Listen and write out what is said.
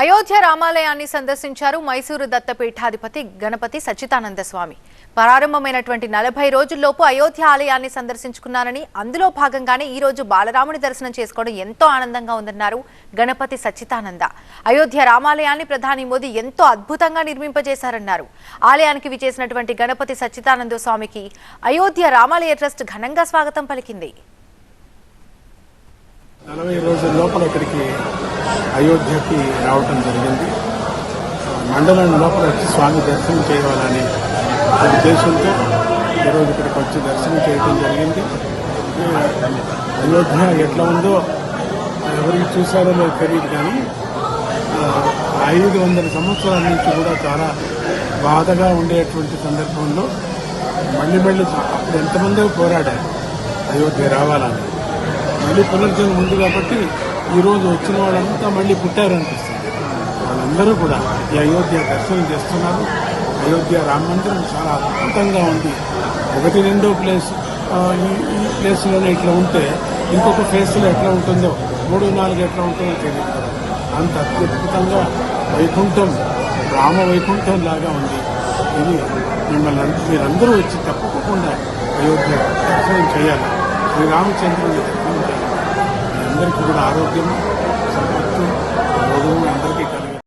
అయోధ్య రామాలయాన్ని సందర్శించారు మైసూరు దత్తపీఠాధిపతి గణపతి సచ్చిదానంద స్వామి ప్రారంభమైనటువంటి నలభై రోజుల్లోపు అయోధ్య ఆలయాన్ని సందర్శించుకున్నానని అందులో భాగంగానే ఈ రోజు బాలరాముని దర్శనం చేసుకోవడం ఎంతో ఆనందంగా ఉందన్నారు గణపతి సచ్చితానంద. అయోధ్య రామాలయాన్ని ప్రధాని మోదీ ఎంతో అద్భుతంగా నిర్మింపజేశారన్నారు. ఆలయానికి విచేసినటువంటి గణపతి సచ్చిదానంద స్వామికి అయోధ్య రామాలయ ట్రస్ట్ ఘనంగా స్వాగతం పలికింది. నలభై రోజుల లోపల ఇక్కడికి అయోధ్యకి రావటం జరిగింది. మండలం లోపల వచ్చి స్వామి దర్శనం చేయాలని ఉద్దేశంతో ఈరోజు ఇక్కడికి వచ్చి దర్శనం చేయడం జరిగింది. అయోధ్య ఎట్లా ఉందో ఎవరికి చూశారో నాకు తెలియదు కానీ ఐదు వందల సంవత్సరాల నుంచి కూడా చాలా బాధగా ఉండేటువంటి సందర్భంలో మళ్ళీ మళ్ళీ అప్పుడు ఎంతమందో పోరాడారు అయోధ్య రావాలని. మళ్ళీ పునర్జన్మ ఉంది కాబట్టి ఈరోజు వచ్చిన వాళ్ళంతా మళ్ళీ పుట్టారనిపిస్తుంది. వాళ్ళందరూ కూడా ఈ అయోధ్య దర్శనం చేస్తున్నారు. అయోధ్య రామ మందిరం చాలా అద్భుతంగా ఉంది. ఒకటి రెండో ప్లేస్ ఈ ఈ ప్లేస్లోనే ఇట్లా ఉంటే ఇంకొక ఫేస్లో ఎట్లా ఉంటుందో మూడు నాలుగు ఎట్లా ఉంటుందో తెలియదు. అంత అత్యద్భుతంగా వైకుంఠం రామ వైకుంఠం లాగా ఉంది. ఇది మిమ్మల్ని మీరందరూ వచ్చి తప్పకుండా అయోధ్య దర్శనం చేయాలి. శ్రీరామచంద్రుని దర్శనం చేయాలి. అందరికీ కూడా ఆరోగ్యం